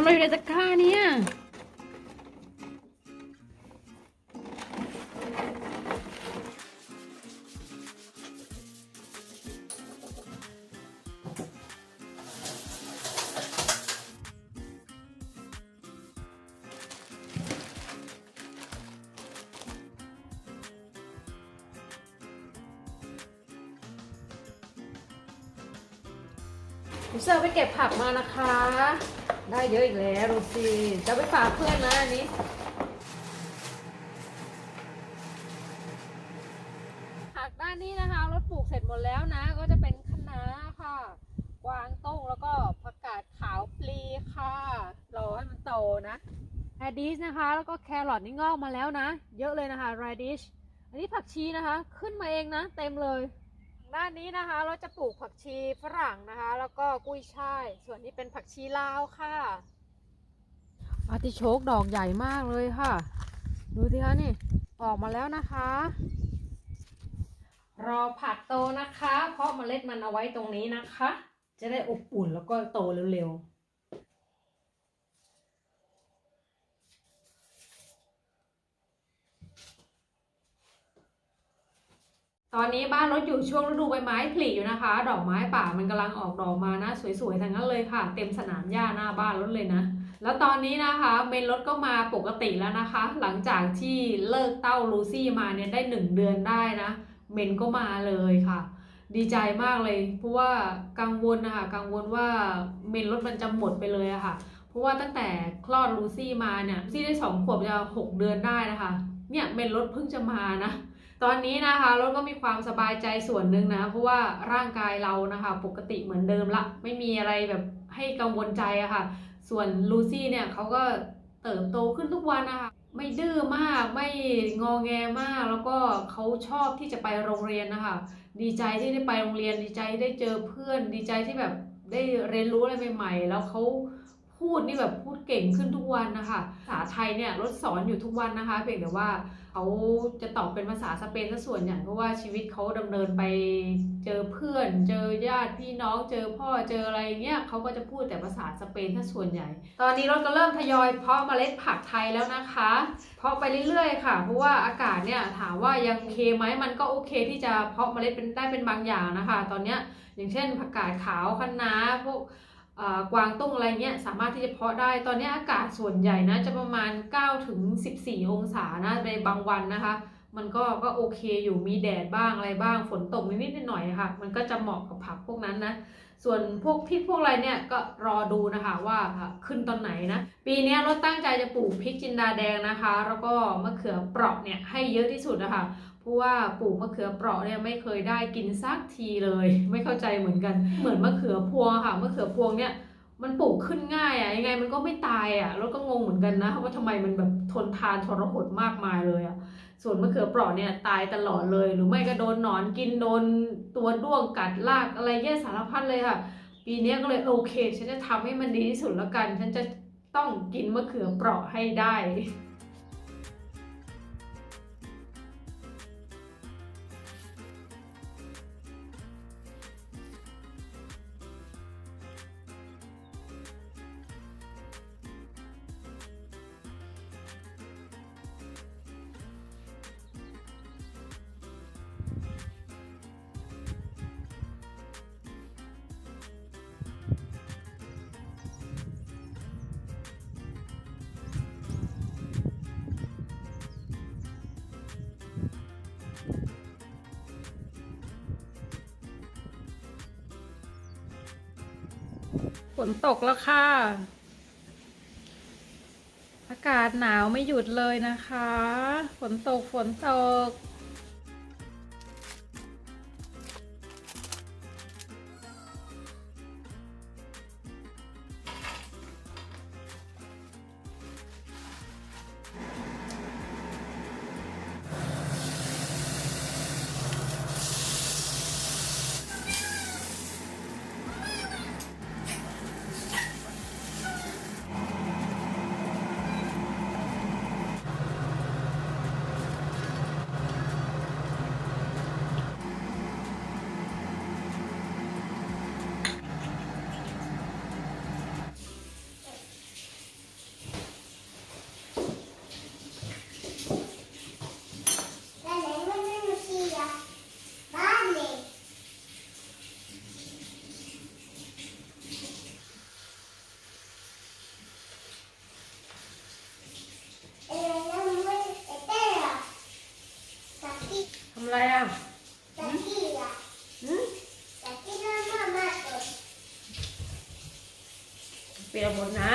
ำอะไรอยู่ในตะกร้าเนี่ยเซอร์ไปเก็บผักมานะคะ ได้เยอะอีกแล้วดูสิจะไปฝากเพื่อนนะอันนี้ผักด้านนี้นะคะรถปลูกเสร็จหมดแล้วนะ ก็จะเป็นคะน้าค่ะ กวางต้งแล้วก็ผักกาดขาวปลีค่ะรอให้มันโตนะแรดิชนะคะ แล้วก็แครอทนี่งอกมาแล้วนะ เยอะเลยนะคะแรดิชอันนี้ผักชีนะคะ ขึ้นมาเองนะ เต็มเลย ด้านนี้นะคะเราจะปลูกผักชีฝรั่งนะคะ แล้วก็กุ้ยช่าย ส่วนนี้เป็นผักชีลาวค่ะ อาติโชกดอกใหญ่มากเลยค่ะ ดูสิคะนี่ออกมาแล้วนะคะ รอผักโตนะคะ เพราะเมล็ดมันเอาไว้ตรงนี้นะคะ จะได้อบอุ่นแล้วก็โตเร็วๆ ตอนนี้บ้านรถอยู่ช่วงฤดูใบไม้ผลิอยู่นะคะ ดอกไม้ป่ามันกำลังออกดอกมานะสวยๆทั้งนั้นเลยค่ะ เต็มสนามหญ้าหน้าบ้านรถเลยนะ แล้วตอนนี้นะคะเมนรถก็มาปกติแล้วนะคะ หลังจากที่เลิกเต้าลูซี่มาเนี่ยได้หนึ่งเดือนได้นะเมนก็มาเลยค่ะ ดีใจมากเลย เพราะว่ากังวลนะคะกังวลว่าเมนรถมันจะหมดไปเลยอะค่ะ เพราะว่าตั้งแต่คลอดลูซี่มาเนี่ยลูซี่ได้สองขวบจะหกเดือนได้นะคะ เนี่ยเมนรถเพิ่งจะมานะ ตอนนี้นะคะรถก็มีความสบายใจส่วนหนึ่งนะ เพราะว่าร่างกายเรานะคะ ปกติเหมือนเดิมละ ไม่มีอะไรแบบให้กังวลใจอะค่ะ ส่วนลูซี่เนี่ยเขาก็เติบโตขึ้นทุกวันนะคะไม่ดื้อมากไม่งอแงมาก แล้วก็เขาชอบที่จะไปโรงเรียนนะคะ ดีใจที่ได้ไปโรงเรียน ดีใจที่ได้เจอเพื่อน ดีใจที่แบบได้เรียนรู้อะไรใหม่ ๆ แล้วเขาพูดนี่แบบพูด เก่งขึ้นทุกวันนะคะภาษาไทยเนี่ยรถสอนอยู่ทุกวันนะคะ เพียงแต่ว่าเขาจะตอบเป็นภาษาสเปนซะส่วนใหญ่เพราะว่าชีวิตเขาดำเนินไปเจอเพื่อน เจอญาติพี่น้องเจอพ่อเจออะไรเงี้ยเขาก็จะพูดแต่ภาษาสเปนซะส่วนใหญ่ ตอนนี้รถก็เริ่มทยอยเพาะเมล็ดผักไทยแล้วนะคะ เพาะไปเรื่อยๆค่ะ เพราะว่าอากาศเนี่ยถามว่ายังโอเคไหมมันก็โอเคที่จะเพาะเมล็ดเป็นได้เป็นบางอย่างนะคะ ตอนเนี้ยอย่างเช่นผักกาดขาวคะน้าพวก กวางตุ้งอะไรเงี้ยสามารถที่จะเพาะได้ ตอนนี้อากาศส่วนใหญ่นะจะประมาณ 9 ถึง 14 องศานะในบางวันนะคะ มันก็ก็โอเคอยู่มีแดดบ้างอะไรบ้างฝนตกนิดๆหน่อยค่ะ มันก็จะเหมาะกับผักพวกนั้นนะ ส่วนพวกพริกพวกอะไรเนี่ยก็รอดูนะคะว่าขึ้นตอนไหนนะ ปีนี้เราตั้งใจจะปลูกพริกจินดาแดงนะคะ แล้วก็มะเขือเปราะเนี่ยให้เยอะที่สุดนะคะ เพราะว่าปลูกมะเขือเปราะเนี่ยไม่เคยได้กินสักทีเลย ไม่เข้าใจเหมือนกัน เหมือนมะเขือพวงค่ะมะเขือพวงเนี่ยมันปลูกขึ้นง่ายอะยังไงมันก็ไม่ตายอะแล้วก็งงเหมือนกันนะว่าทำไมมันแบบทนทานทรหดมากมายเลยอะส่วนมะเขือเปราะเนี่ยตายตลอดเลย หรือไม่ก็โดนหนอนกินโดนตัวด้วงกัดลากอะไรแย่สารพัดเลยค่ะ ปีนี้ก็เลยโอเค ฉันจะทำให้มันดีที่สุดแล้วกัน ฉันจะต้องกินมะเขือเปราะให้ได้ ฝนตกแล้วค่ะ อากาศหนาวไม่หยุดเลยนะคะ ฝนตกฝนตก หมดนะ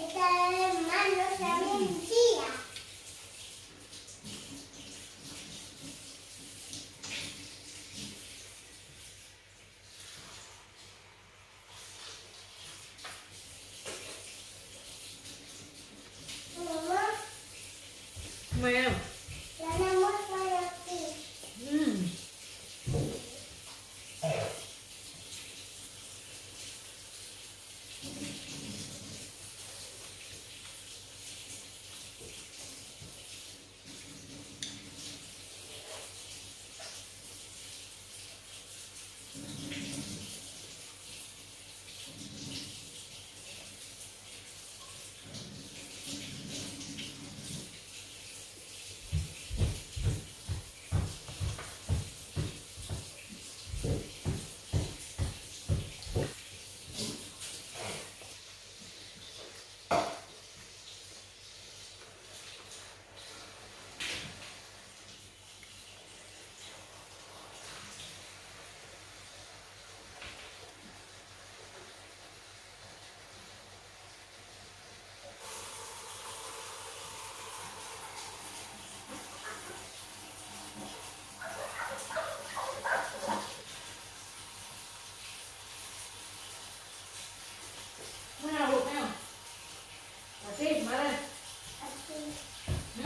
Esta hermano también tía. Mamá, ทำไมอะ tenemos para ti. อืม ไม่เอาลูกไม่เอามาสิมาเลย Así. อื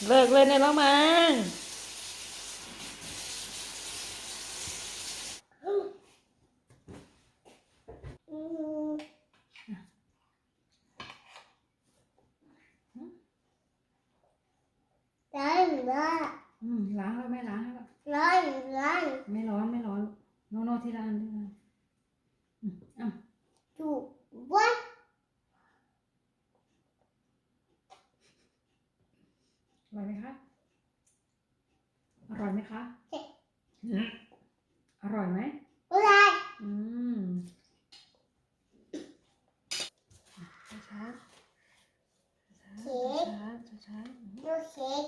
ม เลิกเล่นได้แล้วมั้ง Run, run, อืมล้างแล้วไม่ล้างให้แล้ว run, run. ไม่ร้อนไม่ร้อนโนโนที่ร้านที่ร้านอืมเอ้า Two, one. อ ร่อยไหมคะ อร่อยไหมคะอร่อยไหมอร่อย อืมช้าเค้กช้าช้าดูเค้ก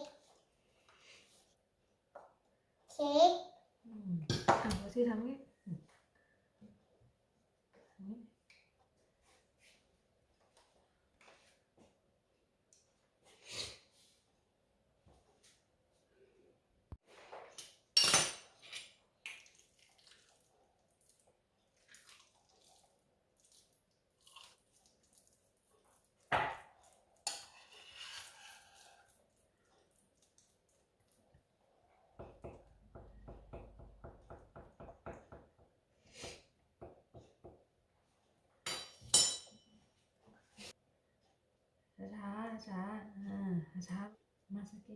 เค้กอะดูสิทำงี้ आधार बना सके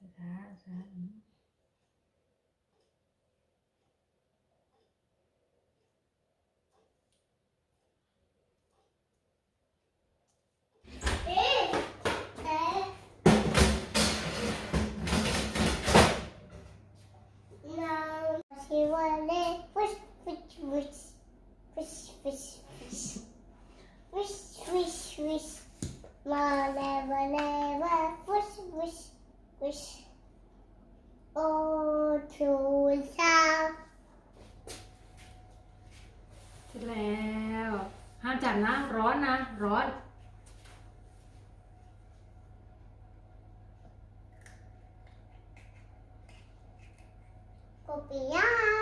आधार आधार 我不要啊。